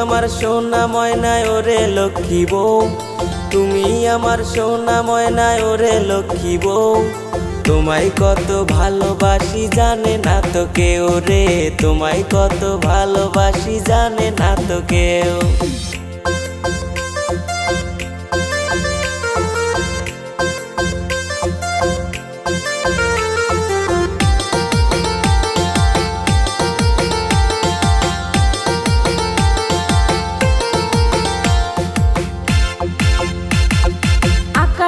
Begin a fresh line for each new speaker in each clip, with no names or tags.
আমার সোনা ময়নায় ওরে লক্ষ্মী বউ। তুমি আমার সোনা ময়নায় ওরে লক্ষ্মী বউ। তোমায় কত ভালোবাসি জানে না তো কেউ রে। তোমায় কত ভালোবাসি জানে না তো কেউ।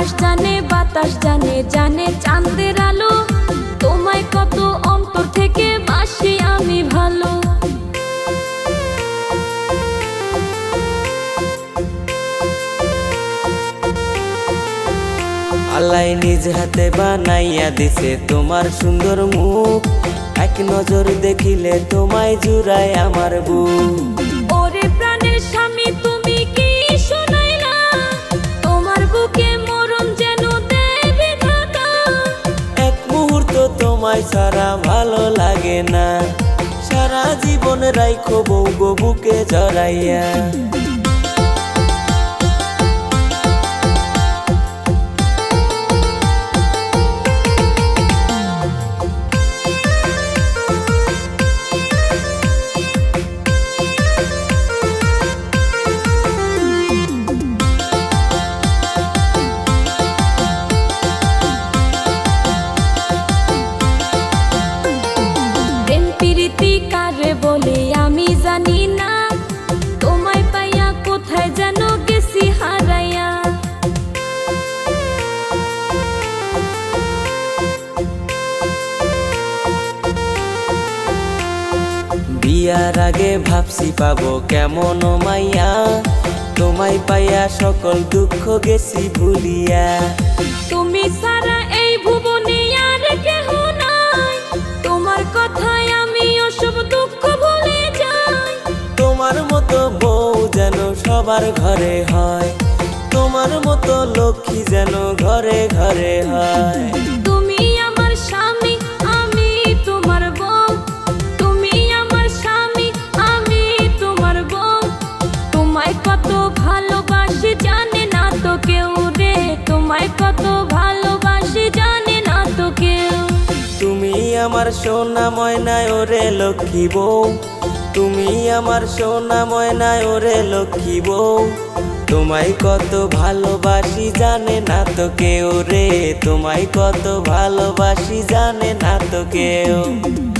আকাশ জানে, বাতাস জানে জানে চাঁদের আলো। তোমায় কত অন্তর থেকে বাসি আমি ভালো।
আল্লাহ নিজ হাতে বানাইয়া দিছে তোমার সুন্দর মুখ। এক নজর দেখিলে তোমায় জুড়ায় আমার বুক। ছাড়া ভালো লাগে না। সারা জীবন রাইখো বউ গো বুকে জড়াইয়া। বিয়ার আগে ভাবছি পাবো কেমন মাইয়া। তোমায় পাইয়া সকল দুঃখ গেছি ভুলিয়া।
তুমি সারা এই ভুবনে আর কেহ নাই। তোমার কথায় আমি ওসব দুঃখ ভুলে যাই।
তোমার মতো বউ যেন সবার ঘরে হয়। তোমার মতো লক্ষ্মী যেন ঘরে ঘরে হয়। সোনা ময়নায় ওরে লক্ষ্মী বউ। তুমি আমার সোনা ময়নায় ওরে লক্ষ্মী বউ। তোমায় কত ভালোবাসি জানে না তো কেউ রে। তোমায় কত ভালোবাসি জানে না তো কেউ।